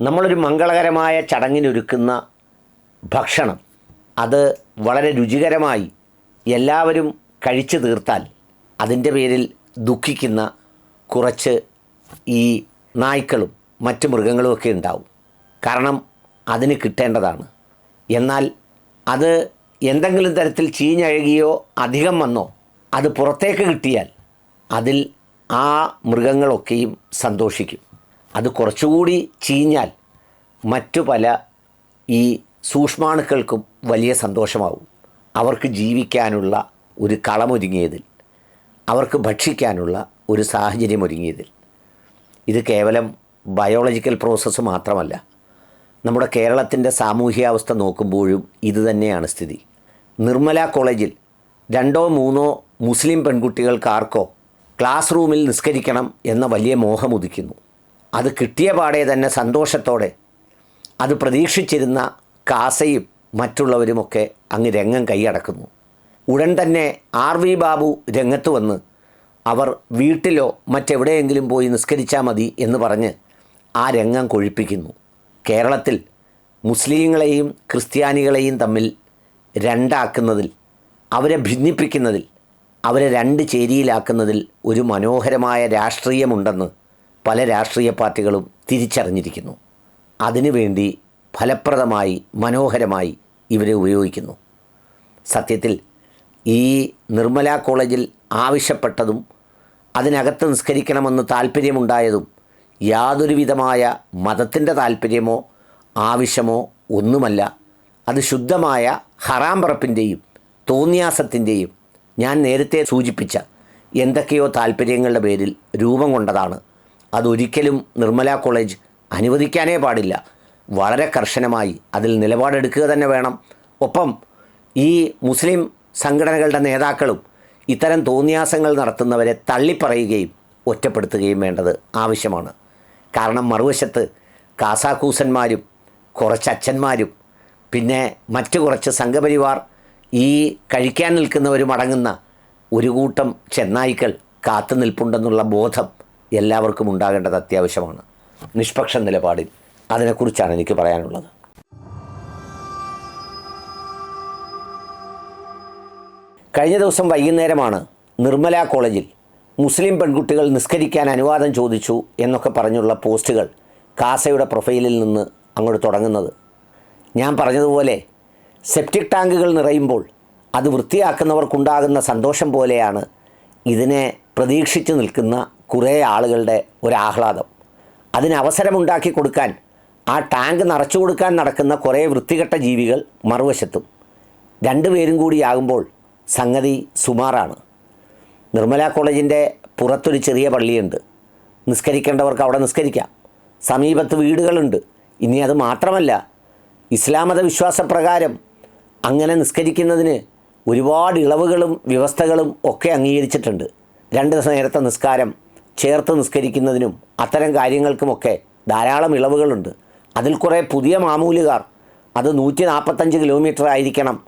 നമ്മളൊരു മംഗളകരമായ ചടങ്ങിനൊരുക്കുന്ന ഭക്ഷണം. അത് വളരെ രുചികരമായി എല്ലാവരും കഴിച്ചു തീർത്താൽ അതിന്റെ പേരിൽ ദുഃഖിക്കുന്ന കുറച്ച് ഈ നായ്ക്കളും മറ്റ് മൃഗങ്ങളുമൊക്കെ ഉണ്ടാവും. കാരണം അതിന് കിട്ടേണ്ടതാണ്. എന്നാൽ അത് എന്തെങ്കിലും തരത്തിൽ ചീഞ്ഞഴുകിയോ അധികം വന്നോ അത് പുറത്തേക്ക് കിട്ടിയാൽ അതിൽ ആ മൃഗങ്ങളൊക്കെയും സന്തോഷിക്കും. അത് കുറച്ചുകൂടി ചീഞ്ഞാൽ മറ്റു പല ഈ സൂക്ഷ്മാണുക്കൾക്കും വലിയ സന്തോഷമാവും. അവർക്ക് ജീവിക്കാനുള്ള ഒരു കളമൊരുങ്ങിയതിൽ അവർക്ക് ഭക്ഷിക്കാനുള്ള ഒരു സാഹചര്യം ഒരുങ്ങിയതിൽ ഇത് കേവലം ബയോളജിക്കൽ പ്രോസസ്സ് മാത്രമല്ല നമ്മുടെ കേരളത്തിന്റെ സാമൂഹ്യാവസ്ഥ നോക്കുമ്പോഴും ഇത് തന്നെയാണ് സ്ഥിതി. നിർമ്മല കോളേജിൽ രണ്ടോ മൂന്നോ മുസ്ലിം പെൺകുട്ടികൾക്കാർക്കോ ക്ലാസ് റൂമിൽ നിസ്കരിക്കണം എന്ന വലിയ മോഹം ഉദിക്കുന്നു. അത് കിട്ടിയ പാടെ തന്നെ സന്തോഷത്തോടെ. അത് പ്രതീക്ഷിച്ചിരുന്ന കാസയും മറ്റുള്ളവരുമൊക്കെ അങ്ങ് രംഗം കൈയടക്കുന്നു. ഉടൻ തന്നെ ആർ വി ബാബു രംഗത്ത് വന്ന് അവർ വീട്ടിലോ മറ്റെവിടെയെങ്കിലും പോയി നിസ്കരിച്ചാൽ മതി എന്ന് പറഞ്ഞ് ആ രംഗം കൊഴിപ്പിക്കുന്നു. കേരളത്തിൽ മുസ്ലിങ്ങളെയും ക്രിസ്ത്യാനികളെയും തമ്മിൽ രണ്ടാക്കുന്നതിൽ അവരെ ഭിന്നിപ്പിക്കുന്നതിൽ അവരെ രണ്ട് ചേരിയിലാക്കുന്നതിൽ ഒരു മനോഹരമായ രാഷ്ട്രീയമുണ്ടെന്ന് പല രാഷ്ട്രീയ പാർട്ടികളും തിരിച്ചറിഞ്ഞിരിക്കുന്നു. അതിനുവേണ്ടി ഫലപ്രദമായി മനോഹരമായി ഇവരെ ഉപയോഗിക്കുന്നു. സത്യത്തിൽ ഈ നിർമ്മല കോളേജിൽ ആവശ്യപ്പെട്ടതും അതിനകത്ത് നിസ്കരിക്കണമെന്ന് താല്പര്യമുണ്ടായതും യാതൊരുവിധമായ മതത്തിന്റെ താല്പര്യമോ ആവശ്യമോ ഒന്നുമല്ല. അത് ശുദ്ധമായ ഹറാം പറപ്പിന്റെയും തോന്നിയാസത്തിന്റെയും ഞാൻ നേരത്തെ സൂചിപ്പിച്ച എന്തൊക്കെയോ താല്പര്യങ്ങളുടെ പേരിൽ രൂപം കൊണ്ടതാണ് അതൊരിക്കലും നിർമ്മല കോളേജ് അനുവദിക്കാനേ പാടില്ല. വളരെ കർശനമായി അതിൽ നിലപാടെടുക്കുക തന്നെ വേണം. ഒപ്പം ഈ മുസ്ലിം സംഘടനകളുടെ നേതാക്കളും ഇത്തരം തോന്നിയാസങ്ങൾ നടത്തുന്നവരെ തള്ളിപ്പറയുകയും ഒറ്റപ്പെടുത്തുകയും വേണ്ടത് ആവശ്യമാണ്. കാരണം മറുവശത്ത് കാസാക്കൂസന്മാരും കുറച്ച് അച്ഛന്മാരും പിന്നെ മറ്റു കുറച്ച് സംഘപരിവാർ ഈ കഴിക്കാൻ നിൽക്കുന്നവരും അടങ്ങുന്ന ഒരു കൂട്ടം ചെന്നായ്ക്കൾ കാത്തു നിൽപ്പുണ്ടെന്നുള്ള ബോധം എല്ലാവർക്കും ഉണ്ടാകേണ്ടത് അത്യാവശ്യമാണ്. നിഷ്പക്ഷ നിലപാടിൽ അതിനെക്കുറിച്ചാണ് എനിക്ക് പറയാനുള്ളത്. കഴിഞ്ഞ ദിവസം വൈകുന്നേരമാണ് നിർമ്മല കോളേജിൽ മുസ്ലിം പെൺകുട്ടികൾ നിസ്കരിക്കാൻ അനുവാദം ചോദിച്ചു എന്നൊക്കെ പറഞ്ഞുള്ള പോസ്റ്റുകൾ കാസയുടെ പ്രൊഫൈലിൽ നിന്ന് അങ്ങോട്ട് തുടങ്ങുന്നത്. ഞാൻ പറഞ്ഞതുപോലെ സെപ്റ്റിക് ടാങ്കുകൾ നിറയുമ്പോൾ അത് വൃത്തിയാക്കുന്നവർക്കുണ്ടാകുന്ന സന്തോഷം പോലെയാണ് ഇതിനെ പ്രതീക്ഷിച്ചു നിൽക്കുന്ന കുറേ ആളുകളുടെ ഒരാഹ്ലാദം. അതിന് അവസരമുണ്ടാക്കി കൊടുക്കാൻ ആ ടാങ്ക് നിറച്ചു കൊടുക്കാൻ നടക്കുന്ന കുറേ വൃത്തികെട്ട ജീവികൾ മറുവശത്തും. രണ്ടുപേരും കൂടിയാകുമ്പോൾ സംഗതി സുമാറാണ്. നിർമ്മല കോളേജിന്റെ പുറത്തൊരു ചെറിയ പള്ളിയുണ്ട്. നിസ്കരിക്കേണ്ടവർക്ക് അവിടെ നിസ്കരിക്കാം. സമീപത്ത് വീടുകളുണ്ട്. ഇനി അത് മാത്രമല്ല ഇസ്ലാം മത വിശ്വാസപ്രകാരം അങ്ങനെ നിസ്കരിക്കുന്നതിന് ഒരുപാട് ഇളവുകളും വ്യവസ്ഥകളും ഒക്കെ അംഗീകരിച്ചിട്ടുണ്ട്. രണ്ട് ദിവസം നേരത്തെ നിസ്കാരം ചേർത്ത് നിസ്കരിക്കുന്നതിനും അത്തരം കാര്യങ്ങൾക്കുമൊക്കെ ധാരാളം ഇളവുകളുണ്ട്. അതിൽ കുറേ പുതിയ മാമൂലുകാർ. അത് നൂറ്റി നാൽപ്പത്തഞ്ച് കിലോമീറ്റർ ആയിരിക്കണം.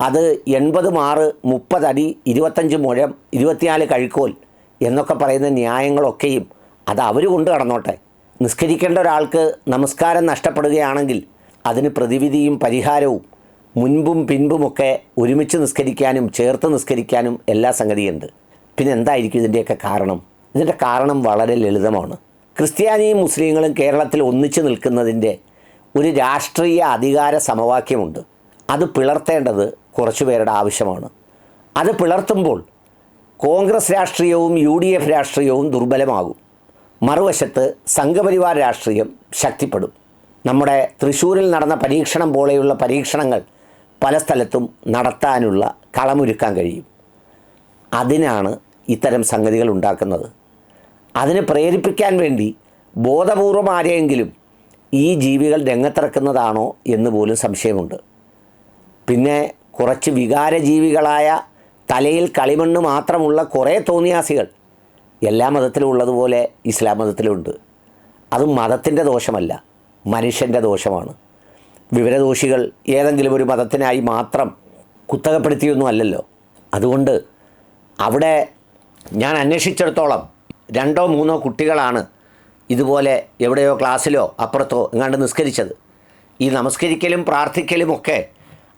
അത് എൺപത് മാറ് മുപ്പതടി ഇരുപത്തഞ്ച് മുഴം ഇരുപത്തിനാല് കഴിക്കോൽ എന്നൊക്കെ പറയുന്ന ന്യായങ്ങളൊക്കെയും അത് അവർ കൊണ്ട് കടന്നോട്ടെ നിസ്കരിക്കേണ്ട ഒരാൾക്ക് നമസ്കാരം നഷ്ടപ്പെടുകയാണെങ്കിൽ അതിന് പ്രതിവിധിയും പരിഹാരവും മുൻപും പിൻപുമൊക്കെ ഒരുമിച്ച് നിസ്കരിക്കാനും ചേർത്ത് നിസ്കരിക്കാനും എല്ലാ സംഗതിയുണ്ട്. പിന്നെ എന്തായിരിക്കും ഇതിന്റെയൊക്കെ കാരണം? ഇതിന്റെ കാരണം വളരെ ലളിതമാണ്. ക്രിസ്ത്യാനിയും മുസ്ലിങ്ങളും കേരളത്തിൽ ഒന്നിച്ചു നിൽക്കുന്നതിന്റെ ഒരു രാഷ്ട്രീയ അധികാര സമവാക്യമുണ്ട്. അത് പിളർത്തേണ്ടത് കുറച്ചുപേരുടെ ആവശ്യമാണ്. അത് പിളർത്തുമ്പോൾ കോൺഗ്രസ് രാഷ്ട്രീയവും യു ഡി എഫ് രാഷ്ട്രീയവും ദുർബലമാകും. മറുവശത്ത് സംഘപരിവാർ രാഷ്ട്രീയം ശക്തിപ്പെടും. നമ്മുടെ തൃശ്ശൂരിൽ നടന്ന പരീക്ഷണം പോലെയുള്ള പരീക്ഷണങ്ങൾ പല സ്ഥലത്തും നടത്താനുള്ള കളമൊരുക്കാൻ കഴിയും. അതിനാണ് ഇത്തരം സംഗതികൾ ഉണ്ടാക്കുന്നത്. അതിനെ പ്രേരിപ്പിക്കാൻ വേണ്ടി ബോധപൂർവം ആരെയെങ്കിലും ഈ ജീവികൾ രംഗത്തിറക്കുന്നതാണോ എന്ന് പോലും സംശയമുണ്ട്. പിന്നെ കുറച്ച് വികാരജീവികളായ തലയിൽ കളിമണ്ണ് മാത്രമുള്ള കുറേ തോന്നിയാസികൾ എല്ലാ മതത്തിലും ഉള്ളതുപോലെ ഇസ്ലാം മതത്തിലുണ്ട്. അത് മതത്തിന്റെ ദോഷമല്ല മനുഷ്യന്റെ ദോഷമാണ്. വിവരദോഷികൾ ഏതെങ്കിലും ഒരു മതത്തിനായി മാത്രം കുത്തകപ്പെടുത്തിയൊന്നും അല്ലല്ലോ. അതുകൊണ്ട് അവിടെ ഞാൻ അന്വേഷിച്ചിടത്തോളം രണ്ടോ മൂന്നോ കുട്ടികളാണ് ഇതുപോലെ എവിടെയോ ക്ലാസ്സിലോ അപ്പുറത്തോ എങ്ങാണ്ട് നിസ്കരിച്ചത്. ഈ നമസ്കരിക്കലും പ്രാർത്ഥിക്കലുമൊക്കെ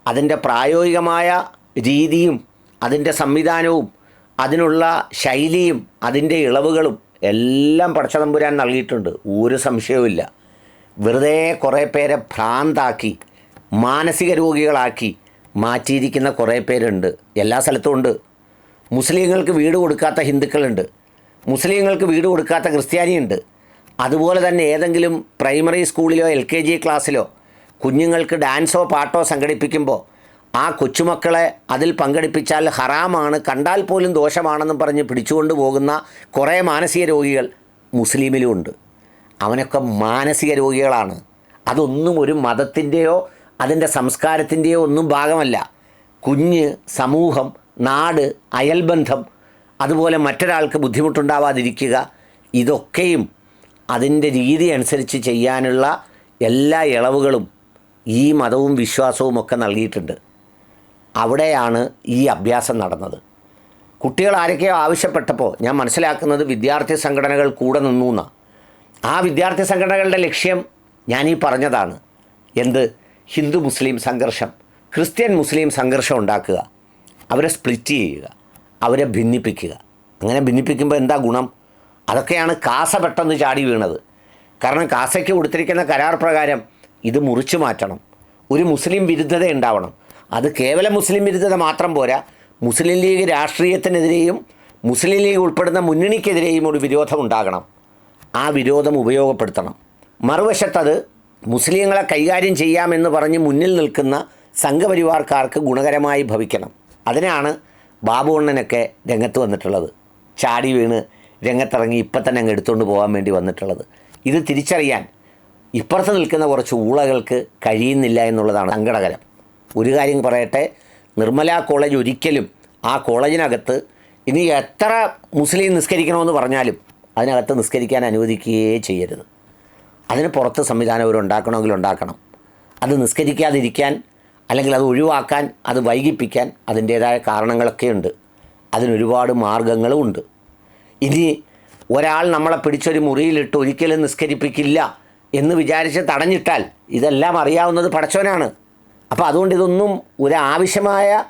അതിന്റെ പ്രായോഗികമായ രീതിയും അതിന്റെ സംവിധാനവും അതിനുള്ള ശൈലിയും അതിന്റെ ഇളവുകളും എല്ലാം പടച്ചതമ്പുരാൻ നൽകിയിട്ടുണ്ട്. ഒരു സംശയവുമില്ല വെറുതെ കുറേ പേരെ ഭ്രാന്താക്കി മാനസിക രോഗികളാക്കി മാറ്റിയിരിക്കുന്ന കുറേ പേരുണ്ട്. എല്ലാ സ്ഥലത്തും ഉണ്ട്. മുസ്ലിങ്ങൾക്ക് വീട് കൊടുക്കാത്ത ഹിന്ദുക്കളുണ്ട്. മുസ്ലിങ്ങൾക്ക് വീട് കൊടുക്കാത്ത ക്രിസ്ത്യാനിയുണ്ട്. അതുപോലെ തന്നെ ഏതെങ്കിലും പ്രൈമറി സ്കൂളിലോ എൽ കെ ജി ക്ലാസ്സിലോ കുഞ്ഞുങ്ങൾക്ക് ഡാൻസോ പാട്ടോ സംഘടിപ്പിക്കുമ്പോൾ ആ കൊച്ചുമക്കളെ അതിൽ പങ്കെടുപ്പിച്ചാൽ ഹറാമാണ് കണ്ടാൽ പോലും ദോഷമാണെന്നും പറഞ്ഞ് പിടിച്ചുകൊണ്ട് പോകുന്ന കുറേ മാനസിക രോഗികൾ മുസ്ലിമിലും ഉണ്ട്. അവനൊക്കെ മാനസിക രോഗികളാണ്. അതൊന്നും ഒരു മതത്തിന്റെയോ അതിന്റെ സംസ്കാരത്തിന്റെയോ ഒന്നും ഭാഗമല്ല. കുഞ്ഞ് സമൂഹം നാട് അയൽബന്ധം അതുപോലെ മറ്റൊരാൾക്ക് ബുദ്ധിമുട്ടുണ്ടാവാതിരിക്കുക ഇതൊക്കെയും അതിന്റെ രീതി അനുസരിച്ച് ചെയ്യാനുള്ള എല്ലാ ഇളവുകളും ഈ മതവും വിശ്വാസവും ഒക്കെ നൽകിയിട്ടുണ്ട്. അവിടെയാണ് ഈ അഭ്യാസം നടന്നത്. കുട്ടികൾ ആരൊക്കെയോ ആവശ്യപ്പെട്ടപ്പോൾ ഞാൻ മനസ്സിലാക്കുന്നത് വിദ്യാർത്ഥി സംഘടനകൾ കൂടെ നിന്നു എന്നാണ് ആ വിദ്യാർത്ഥി സംഘടനകളുടെ ലക്ഷ്യം ഈ പറഞ്ഞതാണ്. എന്ത്? ഹിന്ദു മുസ്ലിം സംഘർഷം ക്രിസ്ത്യൻ മുസ്ലിം സംഘർഷം ഉണ്ടാക്കുക. അവരെ സ്പ്ലിറ്റ് ചെയ്യുക. അവരെ ഭിന്നിപ്പിക്കുക. അങ്ങനെ ഭിന്നിപ്പിക്കുമ്പോൾ എന്താ ഗുണം? അതൊക്കെയാണ് കാസ പെട്ടെന്ന് ചാടി വീണത്. കാരണം കാസയ്ക്ക് കൊടുത്തിരിക്കുന്ന കരാർ പ്രകാരം ഇത് മുറിച്ചു മാറ്റണം. ഒരു മുസ്ലിം വിരുദ്ധത ഉണ്ടാവണം. അത് കേവലം മുസ്ലിം വിരുദ്ധത മാത്രം പോരാ. മുസ്ലിം ലീഗ് രാഷ്ട്രീയത്തിനെതിരെയും മുസ്ലിം ലീഗ് ഉൾപ്പെടുന്ന മുന്നണിക്കെതിരെയും ഒരു വിരോധം ഉണ്ടാകണം. ആ വിരോധം ഉപയോഗപ്പെടുത്തണം. മറുവശത്തത് മുസ്ലിങ്ങളെ കൈകാര്യം ചെയ്യാമെന്ന് പറഞ്ഞ് മുന്നിൽ നിൽക്കുന്ന സംഘപരിവാർക്കാർക്ക് ഗുണകരമായി ഭവിക്കണം. അതിനാണ് ബാബുണ്ണനൊക്കെ രംഗത്ത് വന്നിട്ടുള്ളത്. ചാടി വീണ് രംഗത്തിറങ്ങി ഇപ്പം തന്നെ അങ്ങ് എടുത്തുകൊണ്ട് പോകാൻ വേണ്ടി വന്നിട്ടുള്ളത്. ഇത് തിരിച്ചറിയാൻ ഇപ്പുറത്ത് നിൽക്കുന്ന കുറച്ച് ഊളകൾക്ക് കഴിയുന്നില്ല എന്നുള്ളതാണ് സങ്കടകരം. ഒരു കാര്യം പറയട്ടെ നിർമ്മല കോളേജ് ഒരിക്കലും ആ കോളേജിനകത്ത് ഇനി എത്ര മുസ്ലിം നിസ്കരിക്കണമെന്ന് പറഞ്ഞാലും അതിനകത്ത് നിസ്കരിക്കാൻ അനുവദിക്കുകയേ ചെയ്യരുത്. അതിന് പുറത്ത് സംവിധാനം അവർ ഉണ്ടാക്കണമെങ്കിൽ ഉണ്ടാക്കണം. അത് നിസ്കരിക്കാതിരിക്കാൻ അല്ലെങ്കിൽ അത് ഒഴിവാക്കാൻ അത് വൈകിപ്പിക്കാൻ അതിന്റേതായ കാരണങ്ങളൊക്കെ ഉണ്ട്. അതിനൊരുപാട് മാർഗങ്ങളും ഉണ്ട്. ഇനി ഒരാൾ നമ്മളെ പിടിച്ചൊരു മുറിയിലിട്ട് ഒരിക്കലും നിസ്കരിപ്പിക്കില്ല എന്ന് വിചാരിച്ച് തടഞ്ഞിട്ടാൽ ഇതെല്ലാം അറിയാവുന്നത് പടച്ചവനാണ്. അപ്പോൾ അതുകൊണ്ട് ഇതൊന്നും ഒരു ആവശ്യമായ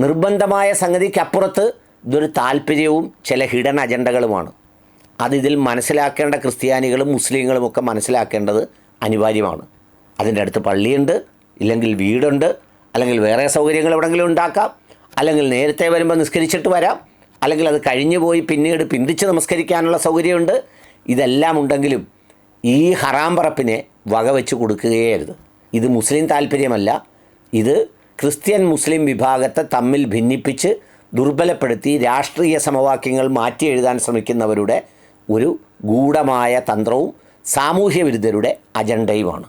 നിർബന്ധമായ സംഗതിക്കപ്പുറത്ത് ഇതൊരു താല്പര്യവും ചില ഹിഡൻ അജണ്ടകളുമാണ്. അതിതിൽ മനസ്സിലാക്കേണ്ട ക്രിസ്ത്യാനികളും മുസ്ലിങ്ങളും ഒക്കെ മനസ്സിലാക്കേണ്ടത് അനിവാര്യമാണ്. അതിന്റെ അടുത്ത് പള്ളിയുണ്ട്. ഇല്ലെങ്കിൽ വീടുണ്ട് അല്ലെങ്കിൽ വേറെ സൗകര്യങ്ങൾ എവിടെങ്കിലും ഉണ്ടാക്കാം അല്ലെങ്കിൽ നേരത്തെ വരുമ്പോൾ നിസ്കരിച്ചിട്ട് വരാം അല്ലെങ്കിൽ അത് കഴിഞ്ഞു പോയി പിന്നീട് പിന്തിച്ച് നമസ്കരിക്കാനുള്ള സൗകര്യമുണ്ട്. ഇതെല്ലാം ഉണ്ടെങ്കിലും ഈ ഹറാം വക വകവെച്ച് കൊടുക്കുകയായിരുന്നു. ഇത് മുസ്ലിം താല്പര്യമല്ല. ഇത് ക്രിസ്ത്യൻ മുസ്ലിം വിഭാഗത്തെ തമ്മിൽ ഭിന്നിപ്പിച്ച് ദുർബലപ്പെടുത്തി രാഷ്ട്രീയ സമവാക്യങ്ങൾ മാറ്റി എഴുതാൻ ശ്രമിക്കുന്നവരുടെ ഒരു ഗൂഢമായ തന്ത്രവും സാമൂഹ്യ വിരുദ്ധരുടെ അജണ്ടയുമാണ്.